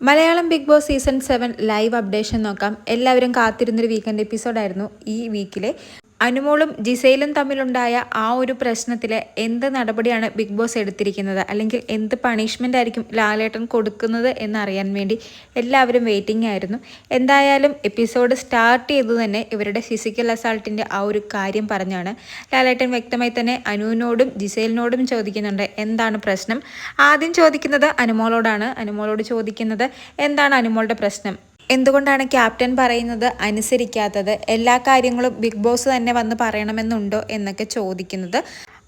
Malayalam big boss season seven live updation നോക്കാം. എല്ലാവരും കാത്തിരുന്നൊരു weekend എപ്പിസോഡായിരുന്നു ഈ വീക്കിലെ അനുമോളും ജിസയിലും തമ്മിലുണ്ടായ ആ ഒരു പ്രശ്നത്തിൽ എന്ത് നടപടിയാണ് ബിഗ് ബോസ് എടുത്തിരിക്കുന്നത്? അല്ലെങ്കിൽ എന്ത് പണിഷ്മെന്റ് ആയിരിക്കും ലാലേട്ടൻ കൊടുക്കുന്നത് എന്നറിയാൻ വേണ്ടി എല്ലാവരും വെയിറ്റിംഗ് ആയിരുന്നു. എന്തായാലും എപ്പിസോഡ് സ്റ്റാർട്ട് ചെയ്തു തന്നെ ഇവരുടെ ഫിസിക്കൽ അസാൾട്ടിന്റെ ആ ഒരു കാര്യം പറഞ്ഞാണ് ലാലേട്ടൻ വ്യക്തമായി തന്നെ അനുവിനോടും ജിസയിലിനോടും ചോദിക്കുന്നുണ്ട് എന്താണ് പ്രശ്നം? ആദ്യം ചോദിക്കുന്നത് അനുമോളോടാണ്. അനുമോളോട് ചോദിക്കുന്നത് എന്താണ് അനുമോളുടെ പ്രശ്നം? എന്തുകൊണ്ടാണ് ക്യാപ്റ്റൻ പറയുന്നത് അനുസരിക്കാത്തത്? എല്ലാ കാര്യങ്ങളും ബിഗ് ബോസ് തന്നെ വന്ന് പറയണമെന്നുണ്ടോ എന്നൊക്കെ ചോദിക്കുന്നത്.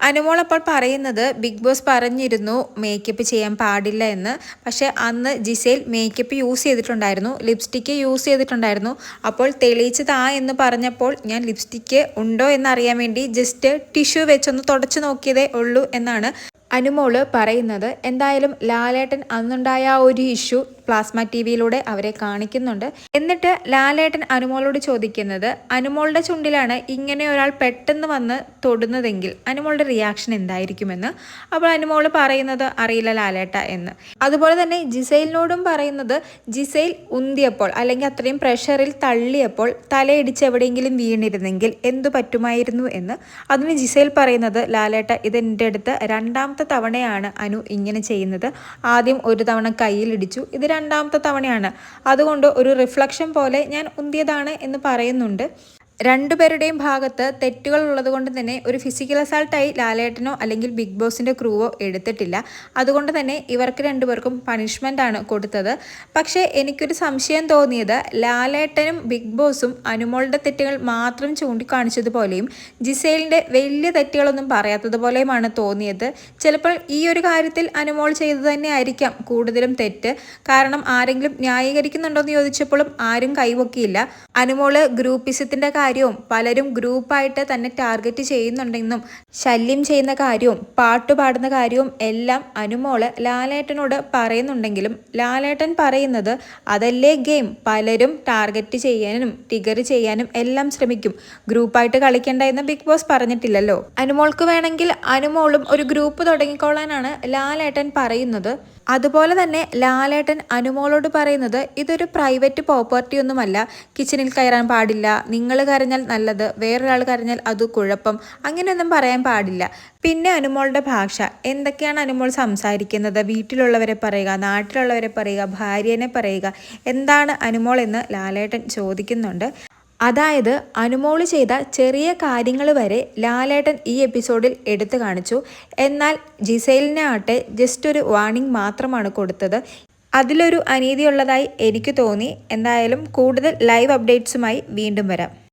അനുമോൾ അപ്പോൾ പറയുന്നത് ബിഗ് ബോസ് പറഞ്ഞിരുന്നു മേക്കപ്പ് ചെയ്യാൻ പാടില്ല എന്ന്. പക്ഷേ അന്ന് ജിസേൽ മേക്കപ്പ് യൂസ് ചെയ്തിട്ടുണ്ടായിരുന്നു. ലിപ്സ്റ്റിക്ക് യൂസ് ചെയ്തിട്ടുണ്ടായിരുന്നു. അപ്പോൾ തെളിയിച്ചതാ എന്ന് പറഞ്ഞപ്പോൾ ഞാൻ ലിപ്സ്റ്റിക്ക് ഉണ്ടോ എന്നറിയാൻ വേണ്ടി ജസ്റ്റ് ടിഷ്യൂ വെച്ചൊന്ന് തുടച്ചു നോക്കിയതേ ഉള്ളൂ എന്നാണ് അനുമോൾ പറയുന്നത്. എന്തായാലും ലാലേട്ടൻ അന്നുണ്ടായ ആ ഒരു ഇഷ്യൂ പ്ലാസ്മ ടി വിയിലൂടെ അവരെ കാണിക്കുന്നുണ്ട്. എന്നിട്ട് ലാലേട്ടൻ അനുമോളോട് ചോദിക്കുന്നത് അനുമോളുടെ ചുണ്ടിലാണ് ഇങ്ങനെ ഒരാൾ പെട്ടെന്ന് വന്ന് തൊടുന്നതെങ്കിൽ അനുമോളുടെ റിയാക്ഷൻ എന്തായിരിക്കുമെന്ന്. അപ്പോൾ അനുമോൾ പറയുന്നത് അറിയില്ല ലാലേട്ട എന്ന്. അതുപോലെ തന്നെ ജിസൈലിനോടും പറയുന്നത് ജിസൈൽ ഉന്തിയപ്പോൾ അല്ലെങ്കിൽ അത്രയും പ്രഷറിൽ തള്ളിയപ്പോൾ തലയിടിച്ച് എവിടെയെങ്കിലും വീണിരുന്നെങ്കിൽ എന്തു പറ്റുമായിരുന്നു എന്ന്. അതിന് ജിസൈൽ പറയുന്നത് ലാലേട്ട ഇതെന്റെ അടുത്ത് രണ്ടാമത്തെ തവണയാണ് അനു ഇങ്ങനെ ചെയ്യുന്നത്. ആദ്യം ഒരു തവണ കയ്യിലിടിച്ചു. ഇത് രണ്ടാമത്തെ തവണയാണ്. അതുകൊണ്ട് ഒരു റിഫ്ലക്ഷൻ പോലെ ഞാൻ ഉന്തിയതാണ് എന്ന് പറയുന്നുണ്ട്. രണ്ടുപേരുടെയും ഭാഗത്ത് തെറ്റുകൾ ഉള്ളതുകൊണ്ട് തന്നെ ഒരു ഫിസിക്കൽ അസാൾട്ടായി ലാലേട്ടനോ അല്ലെങ്കിൽ ബിഗ് ബോസിന്റെ ക്രൂവോ എടുത്തിട്ടില്ല. അതുകൊണ്ട് തന്നെ ഇവർക്ക് രണ്ടുപേർക്കും പണിഷ്മെന്റ് ആണ് കൊടുത്തത്. പക്ഷേ എനിക്കൊരു സംശയം തോന്നിയത് ലാലേട്ടനും ബിഗ് ബോസും അനുമോളുടെ തെറ്റുകൾ മാത്രം ചൂണ്ടിക്കാണിച്ചതുപോലെയും ജിസേലിന്റെ വലിയ തെറ്റുകളൊന്നും പറയാത്തതുപോലെയുമാണ് തോന്നിയത്. ചിലപ്പോൾ ഈ ഒരു കാര്യത്തിൽ അനുമോൾ ചെയ്തു തന്നെ ആയിരിക്കാം കൂടുതലും തെറ്റ്. കാരണം ആരെങ്കിലും ന്യായീകരിക്കുന്നുണ്ടോ എന്ന് ചോദിച്ചപ്പോഴും ആരും കൈവക്കിയില്ല അനുമോൾ ഗ്രൂപ്പിസത്തിന്റെ കാര്യം കാര്യവും പലരും ഗ്രൂപ്പായിട്ട് തന്നെ ടാർഗറ്റ് ചെയ്യുന്നുണ്ടെന്നും ശല്യം ചെയ്യുന്ന കാര്യവും പാട്ട് പാടുന്ന കാര്യവും എല്ലാം അനുമോൾ ലാലേട്ടനോട് പറയുന്നുണ്ടെങ്കിലും ലാലേട്ടൻ പറയുന്നത് അതല്ലേ ഗെയിം? പലരും ടാർഗറ്റ് ചെയ്യാനും ടിഗർ ചെയ്യാനും എല്ലാം ശ്രമിക്കും. ഗ്രൂപ്പായിട്ട് കളിക്കേണ്ട എന്ന് ബിഗ് ബോസ് പറഞ്ഞിട്ടില്ലല്ലോ. അനുമോൾക്ക് വേണമെങ്കിൽ അനുമോളും ഒരു ഗ്രൂപ്പ് തുടങ്ങിക്കോളാനാണ് ലാലേട്ടൻ പറയുന്നത്. അതുപോലെ തന്നെ ലാലേട്ടൻ അനുമോളോട് പറയുന്നത് ഇതൊരു പ്രൈവറ്റ് പ്രോപ്പർട്ടി ഒന്നുമല്ല. കിച്ചണിൽ കയറാൻ പാടില്ല. നിങ്ങൾ കരഞ്ഞാൽ നല്ലത്. വേറൊരാൾ കരഞ്ഞാൽ അത് കുഴപ്പം. അങ്ങനെയൊന്നും പറയാൻ പാടില്ല. പിന്നെ അനുമോളുടെ ഭാഷ. എന്തൊക്കെയാണ് അനുമോൾ സംസാരിക്കുന്നത്? വീട്ടിലുള്ളവരെ പറയുക നാട്ടിലുള്ളവരെ പറയുക ഭാര്യനെ പറയുക. എന്താണ് അനുമോൾ എന്ന് ലാലേട്ടൻ ചോദിക്കുന്നുണ്ട്. അതായത് അനുമോൾ ചെയ്ത ചെറിയ കാര്യങ്ങൾ വരെ ലാലേട്ടൻ ഈ എപ്പിസോഡിൽ എടുത്തു കാണിച്ചു. എന്നാൽ ജിസൈലിനെ ആട്ടെ ജസ്റ്റ് ഒരു വാർണിംഗ് മാത്രമാണ് കൊടുത്തത്. അതിലൊരു അനീതിയുള്ളതായി എനിക്ക് തോന്നി. എന്തായാലും കൂടുതൽ ലൈവ് അപ്ഡേറ്റ്സുമായി വീണ്ടും വരാം.